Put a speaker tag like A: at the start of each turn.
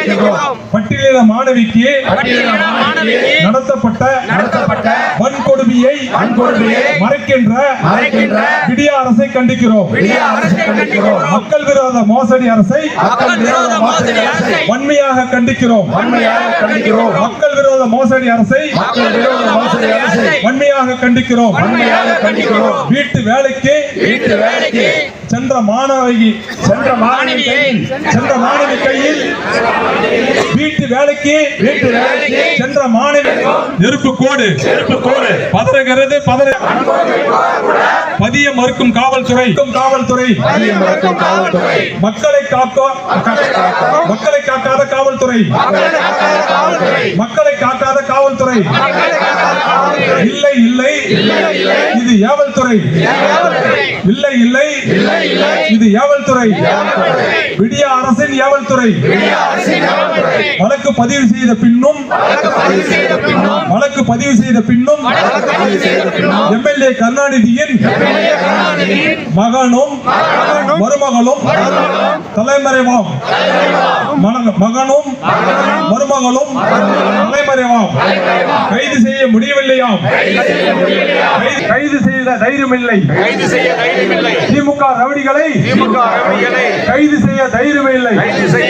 A: கண்டிக்கிறோம்.
B: பட்டியலின மாணவிக்கு நடத்தப்பட்ட
A: நடத்தப்பட்ட
B: வன்கொடுமையை
A: வன்கொடுமையை
B: மறைக்கின்ற
A: மறைக்கின்ற
B: விடிய அரசை கண்டிக்கிறோம்.
A: விடிய அரசை கண்டிக்கிறோம்.
B: மக்கள் விரோத மோசடி அரசை
A: மக்கள் விரோத மோசடி அரசை
B: வன்மையாக கண்டிக்கிறோம்.
A: வன்மையாக கண்டிக்கிறோம்.
B: மக்கள் விரோத மோசடி அரசை
A: மக்கள் விரோத மோசடி அரசை
B: வன்மையாக கண்டிக்கிறோம்.
A: வன்மையாக கண்டிக்கிறோம்.
B: வீட்டு வேலைக்கு
A: வீட்டு வேலைக்கு
B: சென்ற மாணவி
A: சென்ற மாணவி கையில்
B: சென்ற மாணவி கையில் வீட்டு வேலைக்கு
A: வீட்டு வேலைக்கு
B: சென்ற மாணவி நெருப்பு கோடு.
A: செருப்பு கோடு.
B: பதறுகிறது பதற பதிய மறுக்கும் காவல்துறை. காவல்துறை. மக்களை காக்க மக்களை காக்காத காவல்துறை. மக்களை காக்காத காவல்துறை. இல்லை. இது ஏவல்துறை இல்லை இல்லை. இது ஏவல்துறை விடிய அரசின் ஏவல்துறை வழக்கு பதிவு செய்த பின்னும். வழக்கு பதிவு செய்த பின்னும். எம்எல்ஏ கருணாநிதியின் மகனும் மருமகளும் தலைமறைவாம். மகனும் மருமகளும் தலைமறைவாம். கைது செய்ய முடியவில்லையாம். கைது- செய்த தைரியமில்லை.
A: கைது செய்ய தைரியமில்லை. திமுக ரவுடிகளை
B: கைது செய்ய தைரியமில்லை.
A: கைது செய்ய தைரியமில்லை
B: காவல்